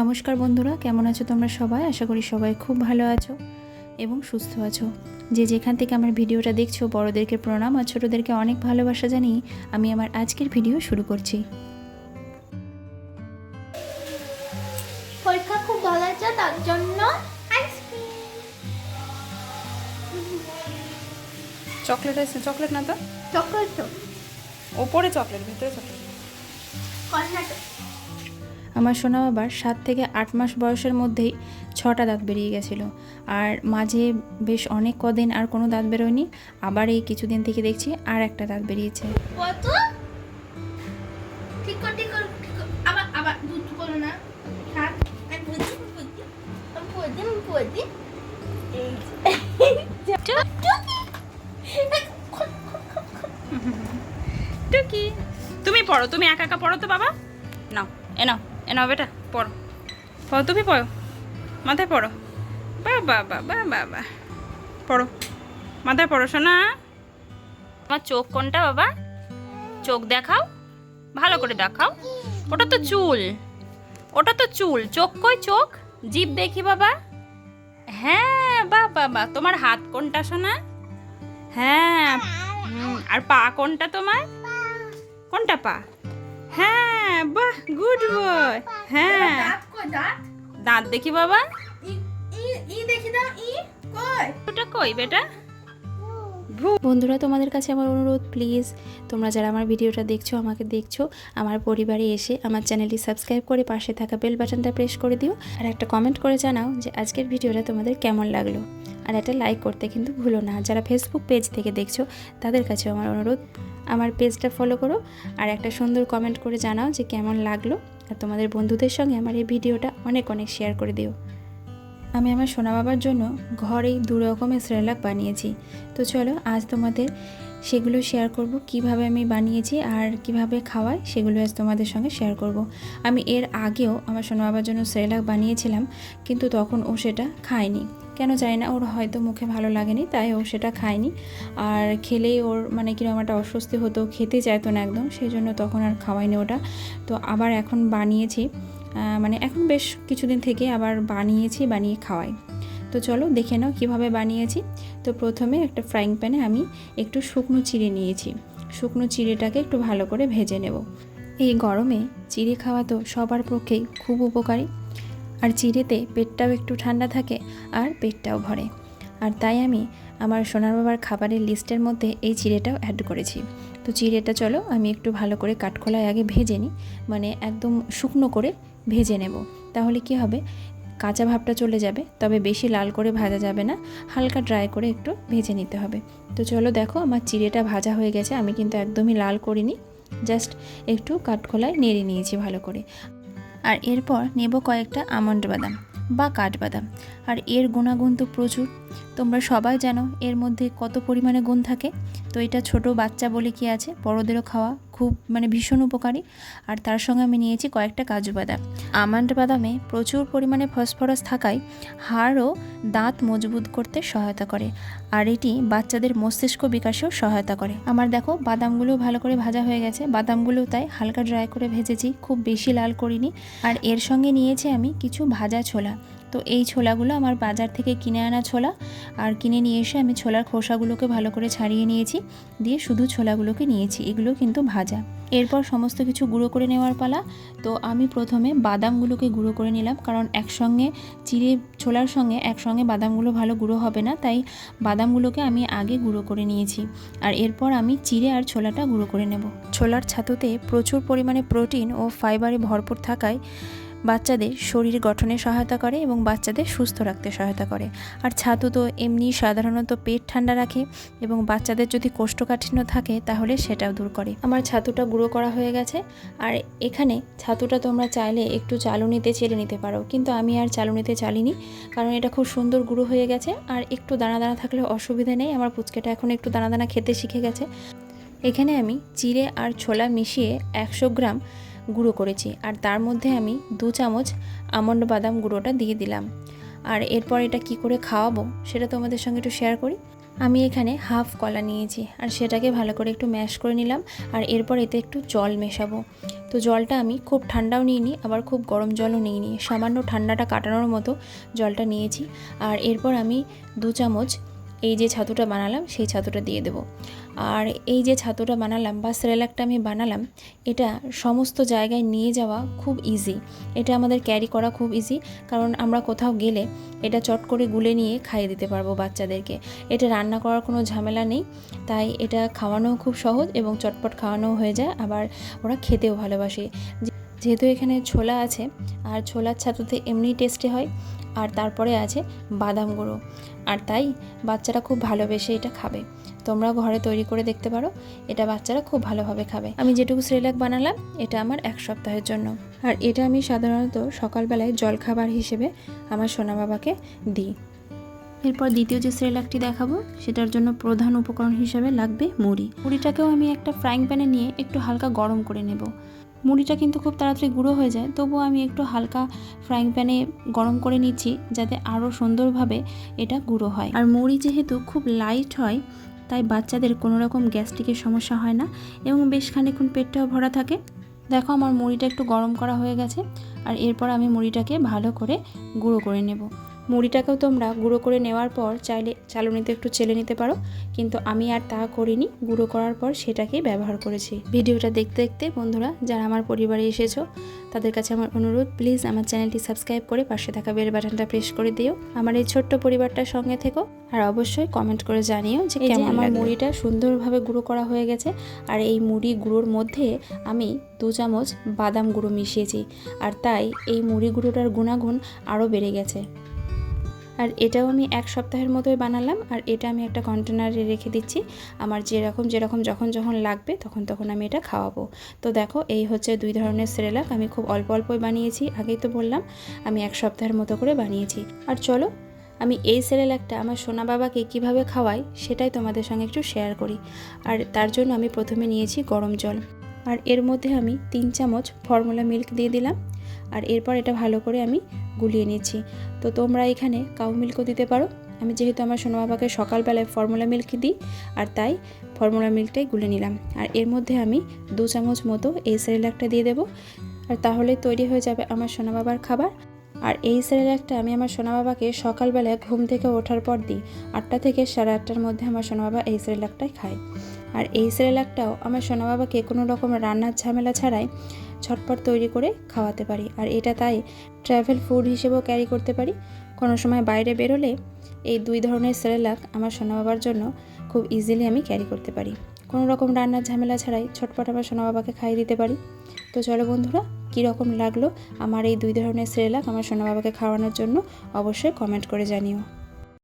নমস্কার বন্ধুরা কেমন আছো তোমরা সবাই? আশা করি সবাই খুব ভালো আছো এবং সুস্থ আছো। যে যেখান থেকে আমার ভিডিওটা দেখছ বড়োদেরকে প্রণাম আর ছোটোদেরকে অনেক ভালোবাসা জানিয়ে আমি আমার আজকের ভিডিও শুরু করছি। পরীক্ষা খুব ভালো হয়েছে তার জন্য চকলেট আছে চকলেট না তো? চকলেট তো। ওপরে চকলেট ভিতরে চকলেট। কর্নাটক। আমার সোনা বাবার সাত থেকে আট মাস বয়সের মধ্যেই ছটা দাঁত বেরিয়ে গেছিল। আর মাঝে বেশ অনেক কদিন আর কোনো দাঁত বেরোয়নি আবার এই কিছুদিন থেকে দেখছি আর একটা দাঁত বেরিয়েছে। কত? ঠিক ঠিক। আবার আবার করো না। টুকি। তুমি পড়ো তুমি একা একা পড়ো তো বাবা? নাও এ নাও। এ নাও বেটা, পড়ো। পড়ো তুমি পড়ো। মাথায় পড়ো। বা বা বা বা বা বা। পড়ো। মাথায় পড়ো শোনা তোমার চোখ কোনটা বাবা? চোখ দেখাও। ভালো করে দেখাও। ওটা তো চুল। ওটা তো চুল। চোখ কই চোখ? জিভ দেখি বাবা। হ্যাঁ বা বা বা। তোমার হাত কোনটা শোনা হ্যাঁ। আর পা কোনটা তোমার? কোনটা পা? হ্যাঁ বাহ গুড বয় হ্যাঁ। দাঁত কই দাঁত? দাঁত দেখি বাবা। ই ই ই দেখি দাও ই কই? ওটা কই বেটা? বন্ধুরা তোমাদের কাছে আমার অনুরোধ প্লিজ তোমরা যারা আমার ভিডিওটা দেখছ আমাকে দেখছ আমার পরিবারে এসে আমার চ্যানেলটি সাবস্ক্রাইব করে পাশে থাকা বেল বাটনটা প্রেস করে দিও। আর একটা কমেন্ট করে জানাও যে আজকের ভিডিওটা তোমাদের কেমন লাগল? আর একটা লাইক করতে কিন্তু ভুলো না। যারা ফেসবুক পেজ থেকে দেখছ তাদের কাছেও আমার অনুরোধ আমার পেজটা ফলো করো আর একটা সুন্দর কমেন্ট করে জানাও যে কেমন লাগল। আর তোমাদের বন্ধুদের সঙ্গে আমার এই ভিডিওটা অনেক অনেক শেয়ার করে দিও। আমি আমার সোনা বাবার জন্য ঘরেই দু রকমের সেরেলাক বানিয়েছি। তো চলো, আজ তোমাদের সেগুলো শেয়ার করব, কীভাবে আমি বানিয়েছি আর কীভাবে খাওয়াই সেগুলো আজ তোমাদের সঙ্গে শেয়ার করব। আমি এর আগেও আমার সোনা বাবার জন্য সেরেলাক বানিয়েছিলাম, কিন্তু তখন ও সেটা খায়নি। কেন জানি না, ওর হয়তো মুখে ভালো লাগেনি, তাই ও সেটা খায়নি। আর খেলেই ওর মানে কীরকম একটা অস্বস্তি হতো, খেতে চাইতো না একদম, সেই জন্য তখন আর খাওয়াইনি ওটা। তো আবার এখন বানিয়েছি মানে এখন বেশ কিছুদিন থেকে আবার বানিয়েছি, বানিয়ে খাওয়াই। তো চলো দেখে নাও কীভাবে বানিয়েছি। তো প্রথমে একটা ফ্রাইং প্যানে আমি একটু শুকনো চিড়ে নিয়েছি। শুকনো চিড়েটাকে একটু ভালো করে ভেজে নেব। এই গরমে চিড়ে খাওয়া তো সবার পক্ষেই খুব উপকারী। আর চিড়েতে পেটটাও একটু ঠান্ডা থাকে আর পেটটাও ভরে। আর তাই আমি আমার সোনার বাবার খাবারের লিস্টের মধ্যে এই চিড়েটাও অ্যাড করেছি। তো চিড়েটা চলো আমি একটু ভালো করে কাঠখোলায় আগে ভেজে নিই মানে একদম শুকনো করে ভেজে নেব। তাহলে কি হবে? কাঁচা ভাবটা চলে যাবে, তবে বেশি লাল করে ভাজা যাবে না, হালকা ড্রাই করে একটু ভেজে নিতে হবে। তো চলো দেখো আমার চিড়েটা ভাজা হয়ে গেছে, আমি কিন্তু একদমই লাল করিনি জাস্ট একটু কাঠখোলায় নেড়ে নিয়েছি ভালো করে। আর এরপর নেব কয়েকটা আমন্ড বাদাম বা কাঠবাদাম আর এর গুণাগুণ তো প্রচুর। তোমরা সবাই জানো এর মধ্যে কত পরিমাণে গুণ থাকে। তো এটা ছোট বাচ্চা বলে কি আছে? বড়োদেরও খাওয়া খুব মানে ভীষণ উপকারী। আর তার সঙ্গে আমি নিয়েছি কয়েকটা কাজু বাদাম। আমন্ড বাদামে প্রচুর পরিমাণে ফসফরাস থাকায় হাড় ও দাঁত মজবুত করতে সহায়তা করে। আর এটি বাচ্চাদের মস্তিষ্ক বিকাশেও সহায়তা করে। আমার দেখো বাদামগুলো ভালো করে ভাজা হয়ে গেছে। বাদামগুলো তাই হালকা ড্রাই করে ভেজেছি, খুব বেশি লাল করিনি। আর এর সঙ্গে নিয়েছি আমি কিছু ভাজা ছোলা। তো এই ছোলাগুলো আমার বাজার থেকে কিনে আনা ছোলা। আর কিনে নিয়ে এসে আমি ছোলার খোসাগুলোকে ভালো করে ছাড়িয়ে নিয়েছি। দিয়ে শুধু ছোলাগুলোকে নিয়েছি এগুলো কিন্তু ভাজা। এরপর সমস্ত কিছু গুঁড়ো করে নেওয়ার পালা। তো আমি প্রথমে বাদামগুলোকে গুঁড়ো করে নিলাম। কারণ একসঙ্গে চিড়ে, ছোলার সঙ্গে একসঙ্গে বাদামগুলো ভালো গুঁড়ো হবে না। তাই বাদামগুলোকে আমি আগে গুঁড়ো করে নিয়েছি। আর এরপর আমি চিড়ে আর ছোলাটা গুঁড়ো করে নেব। ছোলার ছাতুতে প্রচুর পরিমাণে প্রোটিন ও ফাইবারে ভরপুর থাকায় বাচ্চাদের শরীর গঠনে সহায়তা করে এবং বাচ্চাদের সুস্থ রাখতে সহায়তা করে। আর ছাতু তো এমনি সাধারণত পেট ঠান্ডা রাখে এবং বাচ্চাদের যদি কোষ্ঠকাঠিন্য থাকে তাহলে সেটাও দূর করে। আমার ছাতুটা গুঁড়ো করা হয়ে গেছে। আর এখানে ছাতুটা তোমরা চাইলে একটু চালুনিতে চেলে নিতে পারো। কিন্তু আমি আর চালুনিতে চালিনি, কারণ এটা খুব সুন্দর গুঁড়ো হয়ে গেছে। আর একটু দানা দানা থাকলে অসুবিধা নেই, আমার পুচকেটা এখন একটু দানা দানা খেতে শিখে গেছে। এখানে আমি চিড়ে আর ছোলা মিশিয়ে একশো গ্রাম গুঁড়ো করেছি। আর তার মধ্যে আমি দু চামচ আমন্ড বাদাম গুঁড়োটা দিয়ে দিলাম। আর এরপর এটা কি করে খাওয়াবো সেটা তোমাদের সঙ্গে একটু শেয়ার করি। আমি এখানে হাফ কলা নিয়েছি আর সেটাকে ভালো করে একটু ম্যাশ করে নিলাম আর এরপর এতে একটু জল মেশাবো। তো জলটা আমি খুব ঠান্ডাও নিইনি, আবার খুব গরম জলও নিইনি। সামান্য ঠান্ডাটা কাটানোর মতো জলটা নিয়েছি। আর এরপর আমি দু চামচ এই যে ছাতুটা বানালাম, সেই ছাতুটা দিয়ে দেবো। আর এই যে ছাতুটা বানালাম বা সেরেলাকটা আমি বানালাম, এটা সমস্ত জায়গায় নিয়ে যাওয়া খুব ইজি এটা আমাদের ক্যারি করা খুব ইজি কারণ আমরা কোথাও গেলে এটা চট করে গুলে নিয়ে খাইয়ে দিতে পারব বাচ্চাদেরকে। এটা রান্না করার কোনো ঝামেলা নেই, তাই এটা খাওয়ানোও খুব সহজ এবং চটপট খাওয়ানোও হয়ে যায়, আবার ওরা খেতেও ভালোবাসে। যেহেতু এখানে ছোলা আছে, আর ছোলার ছাতুতে এমনি টেস্টি হয় আর তারপরে আছে বাদাম গুঁড়ো। আর তাই বাচ্চারা খুব ভালোবেসে এটা খাবে। তোমরা ঘরে তৈরি করে দেখতে পারো, এটা বাচ্চারা খুব ভালোভাবে খাবে। আমি যেটুকু সেরেলাক বানালাম, এটা আমার এক সপ্তাহের জন্য। আর এটা আমি সাধারণত সকালবেলায় জলখাবার হিসেবে আমার সোনা বাবাকে দিই। এরপর দ্বিতীয় যে সেরেলাকটি দেখাবো, সেটার জন্য প্রধান উপকরণ হিসেবে লাগবে মুড়ি। মুড়িটাকেও আমি একটা ফ্রাইং প্যানে নিয়ে একটু হালকা গরম করে নেব। মুড়িটা কিন্তু খুব তাড়াতাড়ি গুঁড়ো হয়ে যায়, তবুও আমি একটু হালকা ফ্রাইং প্যানে গরম করে নিচ্ছি যাতে আরও সুন্দরভাবে এটা গুঁড়ো হয়। আর মুড়ি যেহেতু খুব লাইট হয়, তাই বাচ্চাদের কোনো রকম গ্যাস্ট্রিকের সমস্যা হয় না এবং বেশ খানিক্ষণ পেটটাও ভরা থাকে। দেখো আমার মুড়িটা একটু গরম করা হয়ে গেছে, আর এরপর আমি মুড়িটাকে ভালো করে গুঁড়ো করে নেব। মুড়িটাকেও তোমরা গুঁড়ো করে নেওয়ার পর চাইলে চালনিতে একটু চেলে নিতে পারো কিন্তু আমি আর তা করিনি। গুঁড়ো করার পর সেটাকেই ব্যবহার করেছি। ভিডিওটা দেখতে দেখতে বন্ধুরা যারা আমার পরিবারে এসেছ তাদের কাছে আমার অনুরোধ প্লিজ আমার চ্যানেলটি সাবস্ক্রাইব করে পাশে থাকা বেল বাটনটা প্রেস করে দিও। আমার এই ছোট্ট পরিবারটার সঙ্গে থেকো আর অবশ্যই কমেন্ট করে জানিও যে কেমন আমার মুড়িটা সুন্দরভাবে গুঁড়ো করা হয়ে গেছে আর এই মুড়ি গুঁড়োর মধ্যে আমি দু চামচ বাদাম গুঁড়ো মিশিয়েছি আর তাই এই মুড়ি গুঁড়োটার গুণাগুণ আরও বেড়ে গেছে। আর এটাও আমি এক সপ্তাহের মতোই বানালাম আর এটা আমি একটা কন্টেনারে রেখে দিচ্ছি। আমার যেরকম যেরকম, যখন যখন লাগবে তখন তখন আমি এটা খাওয়াবো। তো দেখো, এই হচ্ছে দুই ধরনের সেরেলাক। আমি খুব অল্প, অল্পই বানিয়েছি, আগেই তো বললাম। আমি এক সপ্তাহের মতো করে বানিয়েছি। আর চলো, আমি এই সেরেলাকটা আমার সোনা বাবাকে কীভাবে খাওয়াই সেটাই তোমাদের সঙ্গে একটু শেয়ার করি। আর তার জন্য আমি প্রথমে নিয়েছি গরম জল। আর এর মধ্যে আমি তিন চামচ ফর্মুলা মিল্ক দিয়ে দিলাম। আর এরপর এটা ভালো করে আমি গুলিয়ে নিয়েছি তো তোমরা এখানে কাউ মিল্কও দিতে পারো। আমি যেহেতু আমার সোনা বাবাকে সকালবেলায় ফর্মুলা মিল্ক দিই, আর তাই ফর্মুলা মিল্কটাই গুলে নিলাম। আর এর মধ্যে আমি দু চামচ মতো এই সেরেলাকটা দিয়ে দেবো। আর তাহলে তৈরি হয়ে যাবে আমার সোনা বাবার খাবার। আর এই সেরেলাকটা আমি আমার সোনা বাবাকে সকালবেলায় ঘুম থেকে ওঠার পর দিই। আটটা থেকে সাড়ে আটটার মধ্যে আমার সোনা বাবা এই সেরেলাকটাই খায়। আর এই সেরেলাকটাও আমার সোনা বাবাকে কোনো রকম রান্নার ঝামেলা ছাড়াই ঝটপট তৈরি করে খাওয়াতে পারি। আর এটা তাই ট্র্যাভেল ফুড হিসেবেও ক্যারি করতে পারি। কোনো সময় বাইরে বেরোলে এই দুই ধরনের সেরেলাক আমার সোনা বাবার জন্য খুব ইজিলি আমি ক্যারি করতে পারি। কোনো রকম রান্নার ঝামেলা ছাড়াই ছটপট আমার সোনা বাবাকে খাইয়ে দিতে পারি। তো চলো বন্ধুরা কীরকম লাগল আমার এই দুই ধরনের সেরেলাক আমার সোনা বাবাকে খাওয়ানোর জন্য অবশ্যই কমেন্ট করে জানিও।